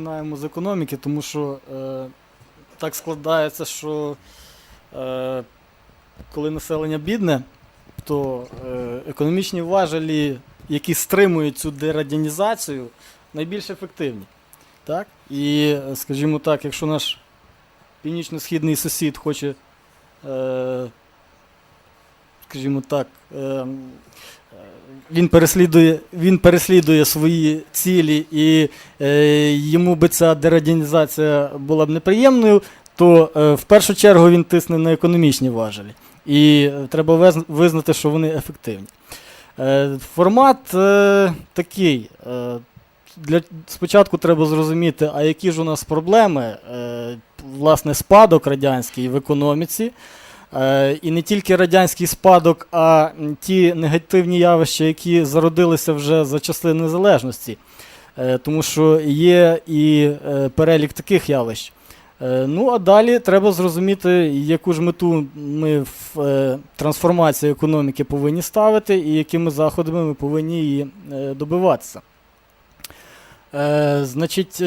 Починаємо з економіки, тому що е, так складається, що е, коли населення бідне, то е, економічні важелі, які стримують цю дерадянізацію, найбільш ефективні. Так? І, скажімо так, якщо наш північно-східний сусід хоче, е, скажімо так, е, е, він переслідує, він переслідує свої цілі, і е, йому би ця дерадянізація була б неприємною, то е, в першу чергу він тисне на економічні важелі. І треба визнати, що вони ефективні. Формат такий. Для, спочатку треба зрозуміти, а які ж у нас проблеми, власне, спадок радянський в економіці. Е, І не тільки радянський спадок, а ті негативні явища, які зародилися вже за часи незалежності. Е, Тому що є і е, перелік таких явищ. Ну, а далі треба зрозуміти, яку ж мету ми в трансформації економіки повинні ставити і якими заходами ми повинні її добиватися. Значить,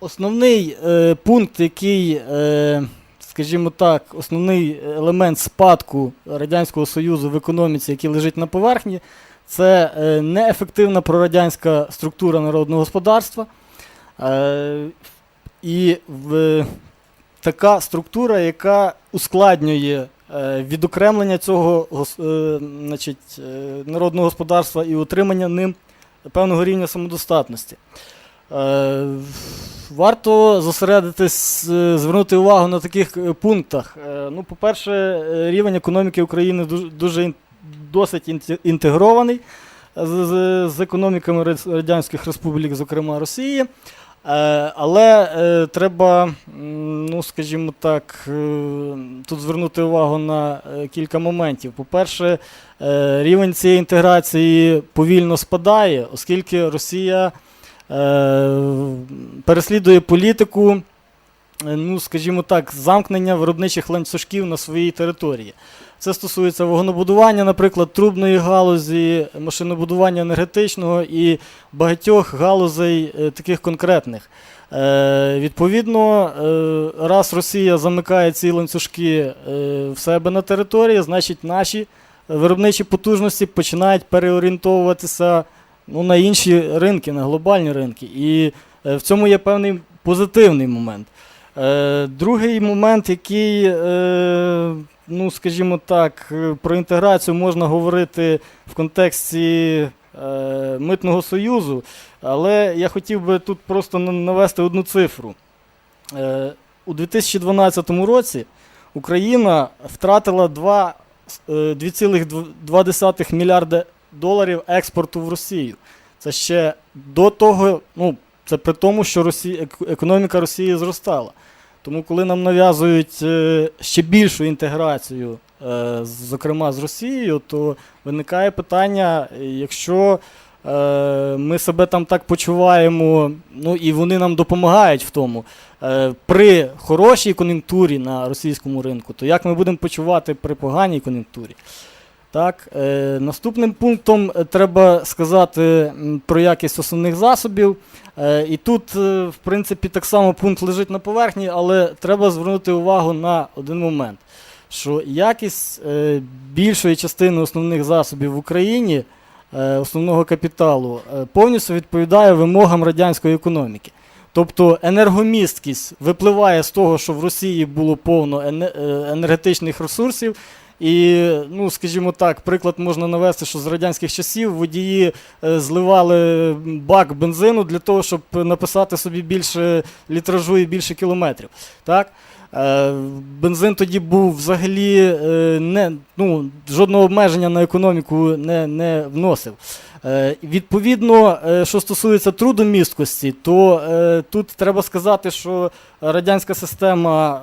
основний пункт, який, скажімо так, основний елемент спадку Радянського Союзу в економіці, який лежить на поверхні, це е, неефективна прорадянська структура народного господарства. Е, І така структура, яка ускладнює е, відокремлення цього значить, народного господарства і утримання ним певного рівня самодостатності. Е, Варто зосередитись, е, звернути увагу на таких е, пунктах. Ну, по-перше, рівень економіки України дуже, досить інтегрований з, економіками Радянських Республік, зокрема Росії. Але треба, ну, скажімо так, тут звернути увагу на кілька моментів. По-перше, рівень цієї інтеграції повільно спадає, оскільки Росія переслідує політику, е, ну, скажімо так, замкнення виробничих ланцюжків на своїй території. Це стосується вагонобудування, наприклад, трубної галузі, машинобудування енергетичного і багатьох галузей е, таких конкретних. Е, відповідно, е, раз Росія замикає ці ланцюжки е, в себе на території, значить наші виробничі потужності починають переорієнтовуватися ну, на інші ринки, на глобальні ринки. І е, в цьому є певний позитивний момент. Е, другий момент, який, е, ну, скажімо так, про інтеграцію можна говорити в контексті Митного Союзу, але я хотів би тут просто навести одну цифру. У 2012 році Україна втратила е, 2,2 мільярда доларів експорту в Росію. Це ще до того, ну, це при тому, що Росія, економіка Росії зростала. Тому, коли нам нав'язують е, ще більшу інтеграцію, е, зокрема з Росією, то виникає питання, якщо е, ми себе там так почуваємо, ну і вони нам допомагають в тому, при хорошій кон'юнктурі на російському ринку, то як ми будемо почувати при поганій кон'юнктурі? Так, е, наступним пунктом е, треба сказати про якість основних засобів. Е, і тут, е, в принципі, так само пункт лежить на поверхні, але треба звернути увагу на один момент, що якість е, більшої частини основних засобів в Україні, е, основного капіталу, е, повністю відповідає вимогам радянської економіки. Тобто енергомісткість випливає з того, що в Росії було повно е, енергетичних ресурсів. І, ну, скажімо так, приклад можна навести, що з радянських часів водії е, зливали бак бензину для того, щоб написати собі більше літражу і більше кілометрів. Так? Е, Бензин тоді був взагалі е, не, ну, жодного обмеження на економіку не, не вносив. Відповідно, що стосується трудомісткості, то тут треба сказати, що радянська система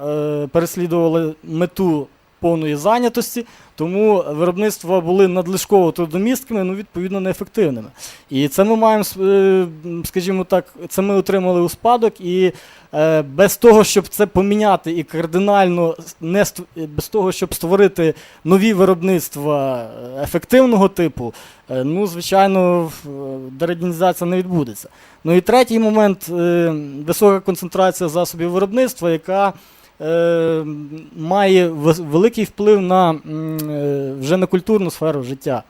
переслідувала мету повної зайнятості, тому виробництва були надлишково трудомісткими, ну, відповідно, неефективними. І це ми маємо, е, скажімо так, це ми отримали у спадок, і е, без того, щоб це поміняти і кардинально не ст- без того, щоб створити нові виробництва е, ефективного типу, е, ну, звичайно, е, не відбудеться. Ну і третій момент е, висока концентрація засобів виробництва, яка е, має великий вплив на е, вже на культурну сферу життя.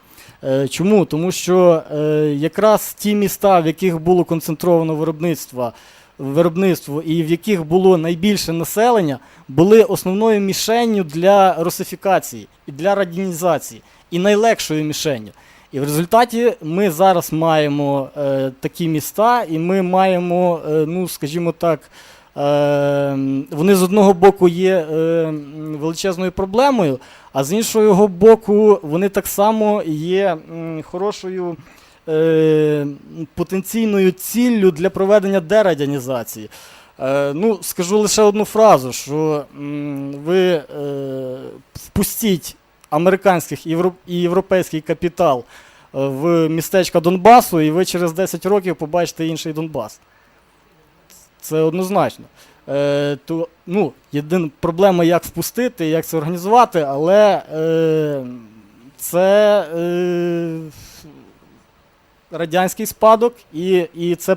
Е, Чому? Тому що е, якраз ті міста, в яких було концентровано виробництво, виробництво і в яких було найбільше населення, були основною мішенню для русифікації і для радянізації, і найлегшою мішенню. І в результаті ми зараз маємо е, такі міста, і ми маємо, е, ну скажімо так, е, вони з одного боку є е, величезною проблемою, а з іншого боку, вони так само є хорошою е, потенційною ціллю для проведення дерадянізації. Е, ну, скажу лише одну фразу, що ви е, впустіть американських і європейський капітал е, в містечка Донбасу, і ви через 10 років побачите інший Донбас. Це однозначно. Е, то, ну, єдина проблема, як впустити, як це організувати, але е, це е, радянський спадок і, і це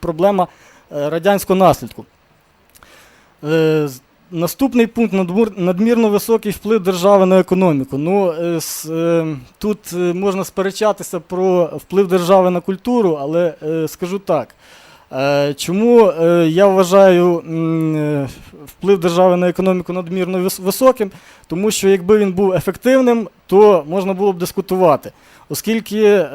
проблема е, радянського наслідку. Е, Наступний пункт надмірно високий вплив держави на економіку. Ну, е, е, тут можна сперечатися про вплив держави на культуру, але скажу так. Е, Чому е, я вважаю е, вплив держави на економіку надмірно високим? Тому що якби він був ефективним, то можна було б дискутувати. Оскільки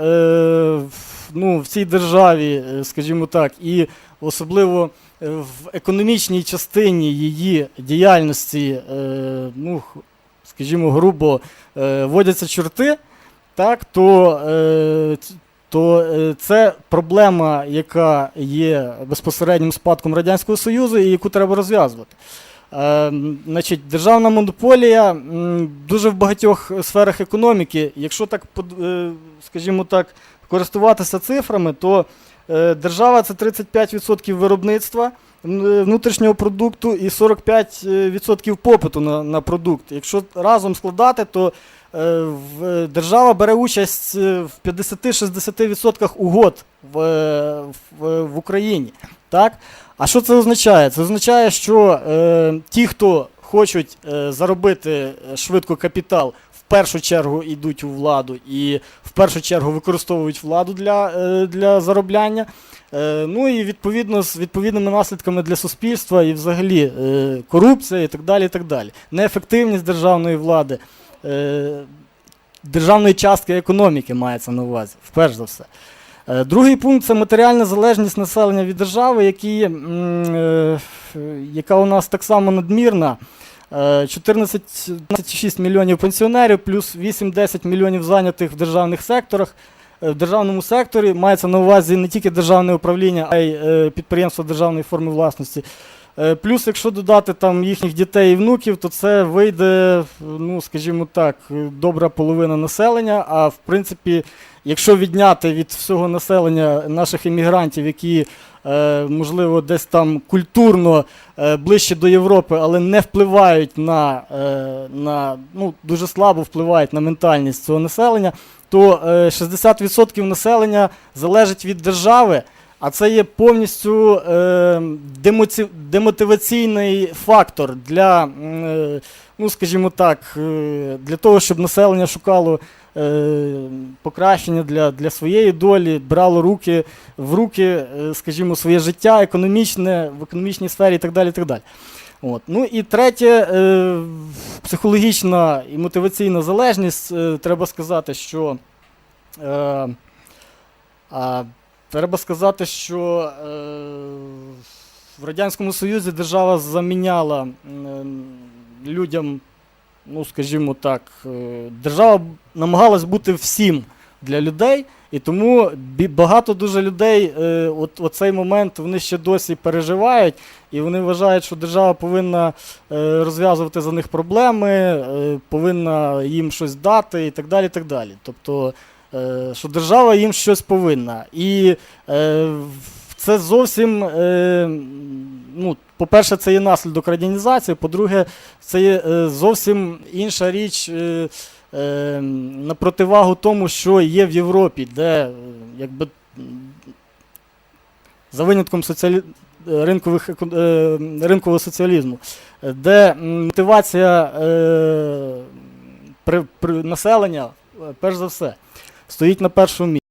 ну, в цій державі, скажімо так, і особливо в економічній частині її діяльності, ну, скажімо, грубо, водяться чорти, так, то, то е, це проблема, яка є безпосереднім спадком Радянського Союзу і яку треба розв'язувати. Е, значить, державна монополія дуже в багатьох сферах економіки. Якщо так, е, скажімо так, користуватися цифрами, то держава це 35% виробництва внутрішнього продукту і 45% попиту на, на продукт. Якщо разом складати, то е, держава бере участь е, в 50-60% угод в, е, в, в Україні. Так? А що це означає? Це означає, що е, ті, хто хочуть е, заробити е, швидко капітал, першу чергу йдуть у владу і в першу чергу використовують владу для, е, для заробляння. Е, ну і відповідно з відповідними наслідками для суспільства і взагалі е, корупція і так далі. і так далі. Неефективність державної влади, державної частки економіки мається на увазі, вперше за все. Другий пункт це матеріальна залежність населення від держави, які, яка у нас так само надмірна. Е, 14,6 мільйонів пенсіонерів, плюс 8-10 мільйонів зайнятих в державних секторах. Е, В державному секторі мається на увазі не тільки державне управління, а й е, підприємства державної форми власності. Е, Плюс, якщо додати там їхніх дітей і внуків, то це вийде, ну скажімо так, добра половина населення. А в принципі, якщо відняти від всього населення наших іммігрантів, які можливо десь там культурно е, ближче до Європи, але не впливають на, е, на ну, дуже слабо впливають на ментальність цього населення, то е, 60% населення залежить від держави. А це є повністю е, демотиваційний фактор для, е, ну скажімо так, е, для того, щоб населення шукало е, покращення для, для своєї долі, брало руки в руки, е, скажімо, своє життя економічне, в економічній сфері і так далі. І так далі. От. Ну і третє, е, психологічна і мотиваційна залежність. Е, треба сказати, що. Треба сказати, що в Радянському Союзі держава заміняла людям, ну скажімо так, держава намагалась бути всім для людей, І тому багато дуже людей е, от, от цей момент вони ще досі переживають, і вони вважають, що держава повинна е, розв'язувати за них проблеми, е, повинна їм щось дати і так далі. Так далі. Тобто, е, що держава їм щось повинна. І е, це зовсім, е, ну, по-перше, це є наслідок радянізації, по-друге, це є е, зовсім інша річ. Е, е, на противагу тому, що є в Європі, де якби за винятком соціалі... ринкових, ринкового соціалізму, де мотивація населення, перш за все, стоїть на першому місці.